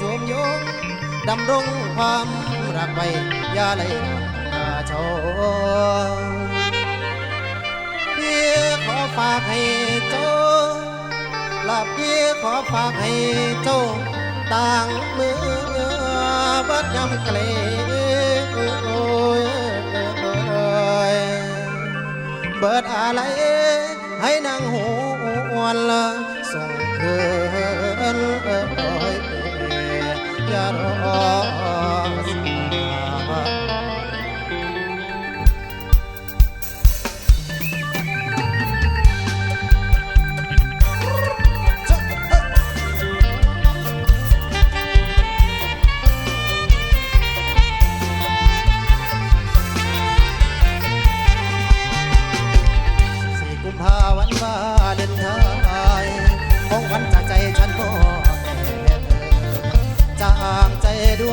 ชมโยงดำรงความรักไว้อย่าเลยอาโชพี่ขอฝากให้โจหลับพี่ขอฝากให้โจต่างมือบัดยำเกลโอ้ยเบิดอะไรให้นางหูวันลส่งคือ อย่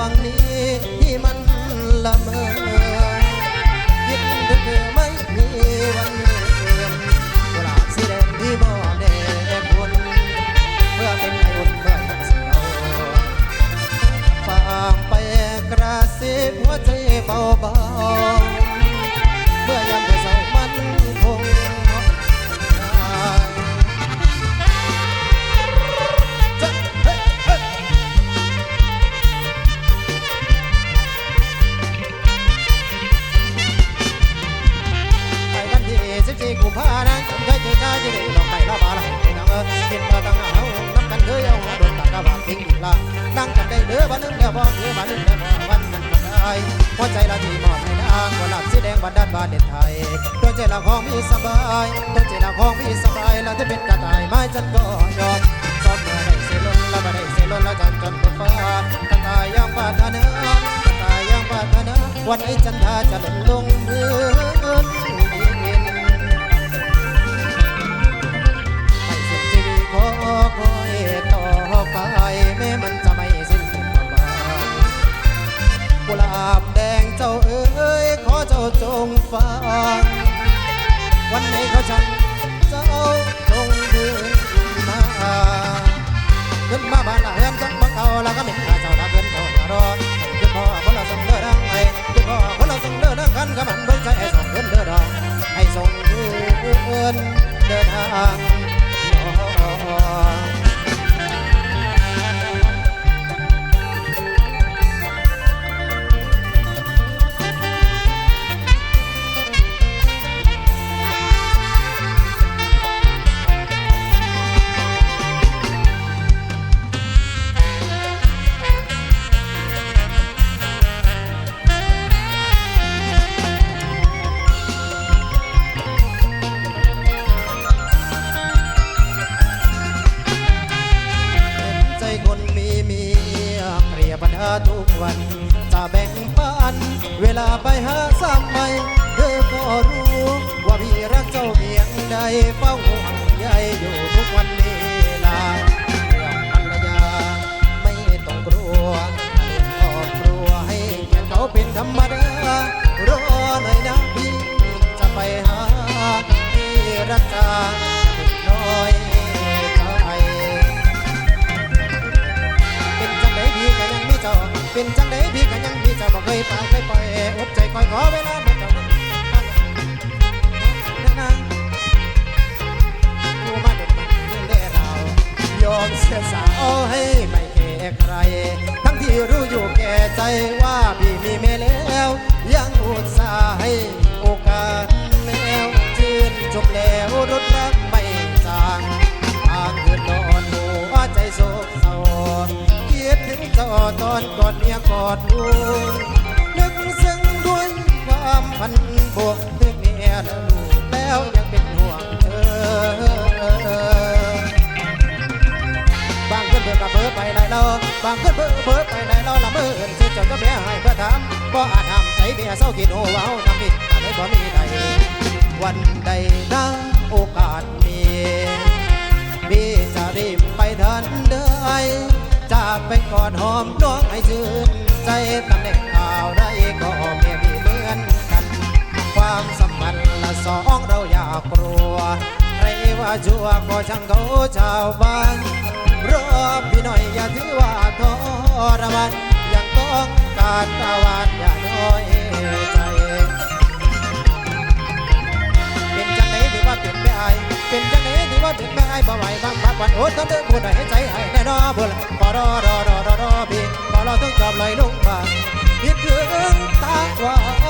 ใจดวงนี้ที่มันละเมอคิดถึงเธอไม่มีวันลืมกุหลาบสีแดงที่มอบแด่คุณเพื่อเป็นไออุ่นเมื่อยาเสียวฝากไปกระซิบหัวใจเบาๆ สิบสี่กุมภาพันธ์ผมเคยเจอชายที่ได้ดอกไม้ละบาละให้นางเออเห็นมาตั้งหนาเอาน้ำกันเคยเอาหัวโดนตากกะบาดทิ้งอีกละนั่งกันได้เด้อบ้านนึงเด้อบ่เด้อบ้านนึงเด้อบ่วันนั้นบ่ได้หัวใจละที่มอบให้นางกุหลาบสีแดงบันด้าลบานเด็ดไทยดวงใจละของมีสบายดวงใจละของมีสบายแล้วจะเป็นกระต่ายไม้ฉันก็ยอมซ้อมเมื่อได้เสยล้นแล้วบ่ได้เสยล้นล้วจันจนบนฟ้ากระต่ายยังปรารถนากระต่ายยังปรารถนาวันไหนจันทาจะหล่นลงพื้นดิ นเดินทางนอน วันจะแบ่งปัน เวลาไปหาสามใหม่เธอก็รู้ ว่าพี่รักเจ้าเพียงใดเฝ้าห่วงใยอยู่ เป็นจังไดพี่ก็ยังมีเจ้าบ่เคยปาเคยปล่อยอดใจคอยขอเวลาบ่เจ้ารู้มาเด็ดมันเรื่องได้เรายอมเสียสาวให้ไม่แค่ใคร ทั้งที่รู้อยู่แก่ใจว่าพี่มี คิดถึงเจ้าตอนกอดเมียกอดลูกนึกซึ้งด้วยความพันบวกนึกเมียและลูกแล้วยังเป็นห่วงเธอบางคนเบิกกับเบิกไปไหนเราบางคนเบิกเบิกไปไหนเราละเมินสิเจ้าก็แม่ให้เพื่อถามบ่อาจทำใจเมียเศร้ากินโอเว้าทำผิดอะไรบ่มีใดวันใดนะโอกาสมีพี่ ไปกอดหอมน้องให้ชื่นใจตำแหน่งข่าวได้ก็เมียมีเหมือนกัน ความสัมพันธ์ละสองเราอยากลัวใครว่าชั่วก็ช่างเขาชาวบ้านรอพี่หน่อยอย่าถือว่าทรมานยังต้องการตะวันอย่าน้อยใจเป็นจังไหนถือว่าเป็นแม่ไอเป็นจังไหนถือว่าเป็นแม่ไอบ่ไหวบ้าง บักวันโอ้ต้องเดินพูดให้ใจให้แน่นอบ่ละบ่รอรอรอรอรอพี่บ่รอต้องจอบลอยลงมาคิดถึงตาหวา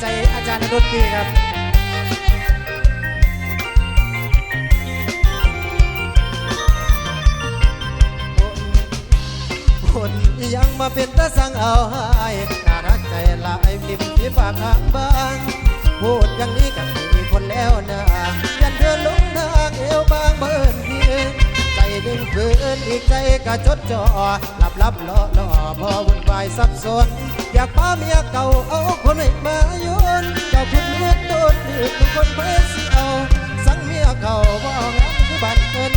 ใจอาจารย์ดนตรีครับคนยังมาเป็นตาสั่งเอาให้น่ารักใจลายพิมพ์ที่ฝากทางบ้านพูดอย่างนี้กับมีคนแล้วนะยันเดินลงทางเอวบางเบิ่นเพียงใจดึงฝืนอีกใจก็จดจ่อ ลับหล่อล่อพอวุ่นวายสับสน อยากพาเมียเก่าเอาคนใหม่มาโยนเจ้าคุณเลือดโดนหรือทุกคนเพื่อสิเอา สั่งเมียเก่าบ่เอางานคือบ้านเงิน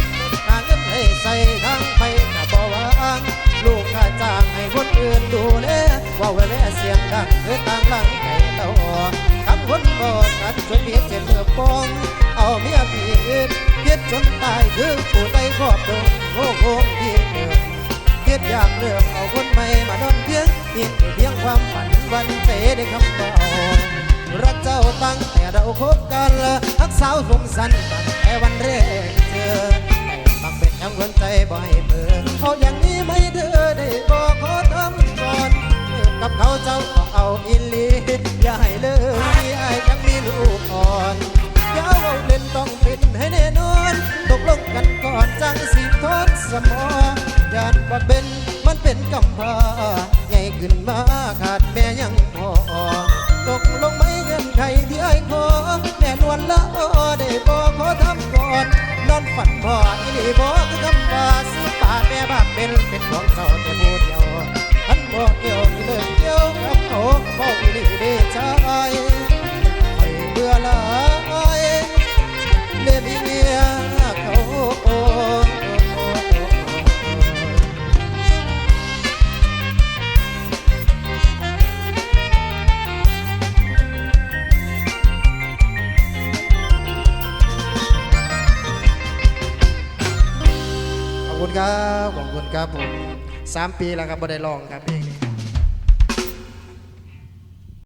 หาเงินให้ใส่ทางไปกับบ่วางลูกข้าจ้างให้คนอื่นดูแลว่าเวลาเสียงดังเธอต่างหลังไก่เต่าคำคนบ่กัดจนเมียเจ็บเมื่อปองเอาเมียผีอื่นเพียจนตายคือผู้ใต้ครอบดงโง่โง่ที่เดิม เพียดอยากเลือกเอาคนใหม่มานอนเพียงเพียงเพียงความฝันวันเสได้คำเบารักเจ้าตั้งแต่เราคบกันรักสาวสมสันตั้งแต่วันแรกเจอแต่บางเป็นยังวนใจบ่ให้เบื่อเอาอย่างนี้ไม่เด้อได้บอกขอทำก่อนกับเขาเจ้าก็เอาอิลีอย่าให้เลยมีไอ้ยังมีลูกอ่อนอย่าเอาเล่นต้องเป็นให้แน่นอน ตกลงกันก่อนจังสิทอดสมองานว่าเป็นมันเป็นกำพร้าใหญ่ขึ้นมาขาดแม่ยังพอตกลงไม่เงินใครที่ไอ้ขอแน่นวนละออได้บอกขอทำก่อน นอนฝันพออีนี่บอ ครับ ขอบคุณครับผมสามปีแล้วครับบ่ได้ลองครับเพลงนี้